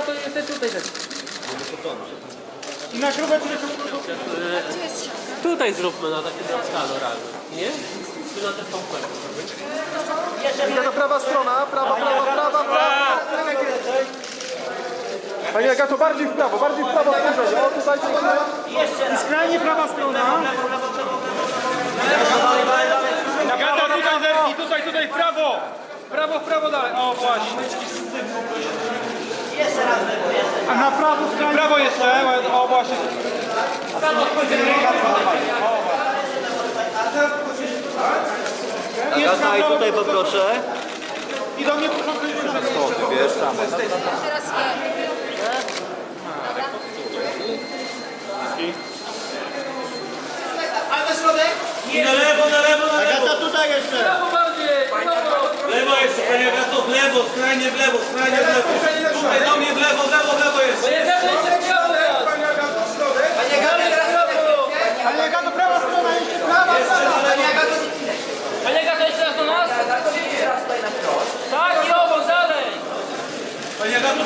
tutaj rzeczy. I na śrubę tyle się Tutaj zróbmy na takie skalu razem, nie? Tu na te pompę. Idę do prawa strona, prawa, prawa, prawa, prawa. Pani Agato, bardziej w prawo, bardziej w prawo spojrzeć. O, tutaj, tutaj. I skrajnie prawa strona. Agata, tutaj zerknij, tutaj, tutaj, w prawo. W prawo, w prawo dalej. O, właśnie. A na prawo jeszcze, o właśnie. Agata i tutaj poproszę. I do mnie proszę Wiesz, tam. I na lewo, na lewo, na lewo. Agata tutaj jeszcze. Lewo jeszcze, panie Agato, w lewo, skrajnie w lewo, skrajnie w lewo. Tutaj do mnie w lewo, w lewo, w lewo jest. Pani Agato, prawa strona, jeszcze prawa. Panie Gato, jeszcze raz do nas? Tak, i obok, dalej! Panie Agato, tu do mnie proszę. no. A jeszcze raz do nas, może to... Agata na środek jedzie ten proszę. Agata na środek, na środek, tutaj.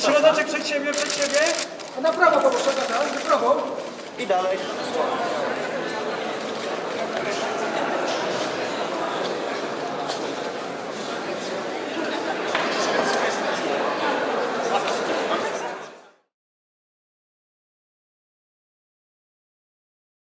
Środeczek przed siebie, przed siebie. Na prawo poproszę, Agata, na prawo. I dalej.